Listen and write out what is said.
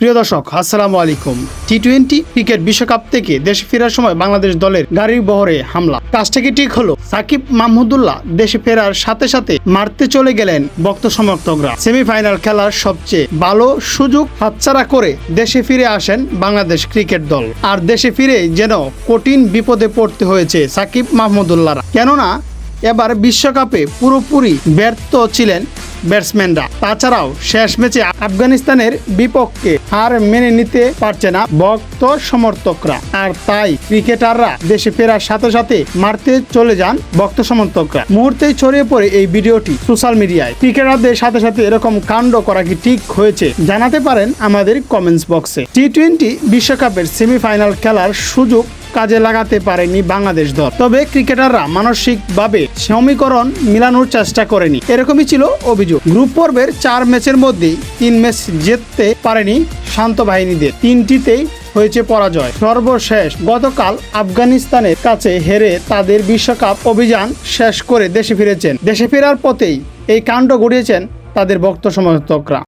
প্রিয় দর্শক, আসসালামু আলাইকুম। টি টোয়েন্টি ক্রিকেট বিশ্বকাপ থেকে দেশে ফেরার সময় বাংলাদেশ দলের গাড়ির বহরে হামলা। কাজটা কি ঠিক হলো, সাকিব মাহমুদুল্লাহ দেশে ফেরার সাথে সাথে মারতে চলে গেলেন ভক্ত সমর্থকরা। সেমিফাইনাল খেলার সবচেয়ে ভালো সুযোগ হাতছাড়া করে দেশে ফিরে আসেন বাংলাদেশ ক্রিকেট দল। আর দেশে ফিরে যেন কঠিন বিপদে পড়তে হয়েছে সাকিব মাহমুদুল্লাহরা কেননা, এবার বিশ্বকাপে পুরোপুরি ব্যর্থ ছিলেন ব্যাটসম্যানরা। তাছাড়াও শেষ ম্যাচে আফগানিস্তানের বিপক্ষে হার মেনে নিতে পারছে না ভক্ত সমর্থকরা। আর তাই ক্রিকেটাররা দেশে ফেরার সাথে সাথে মারতে চলে যান ভক্ত সমর্থকরা। মুহূর্তেই ছড়িয়ে পড়ে এই ভিডিওটি সোশ্যাল মিডিয়ায়। ক্রিকেটারদের সাথে সাথে এরকম কাণ্ড করা কি ঠিক হয়েছে জানাতে পারেন আমাদের কমেন্টস বক্সে। টি টোয়েন্টি বিশ্বকাপের সেমিফাইনাল খেলার সুযোগ কাজে লাগাতে পারেনি বাংলাদেশ দল। তবে ক্রিকেটাররা মানসিকভাবে সমীকরণ মিলানোর চেষ্টা করেনি। এরকমই ছিল অভিযোগ। গ্রুপ পর্বের চার ম্যাচের মধ্যেই তিন ম্যাচ জিততে পারেনি শান্ত বাহিনীদের। তিনটিতেই হয়েছে পরাজয়। সর্বশেষ গতকাল আফগানিস্তানের কাছে হেরে তাদের বিশ্বকাপ অভিযান শেষ করে দেশে ফিরেছেন। দেশে ফেরার পথেই এই কাণ্ড ঘটিয়েছেন তাদের ভক্ত সমর্থকরা।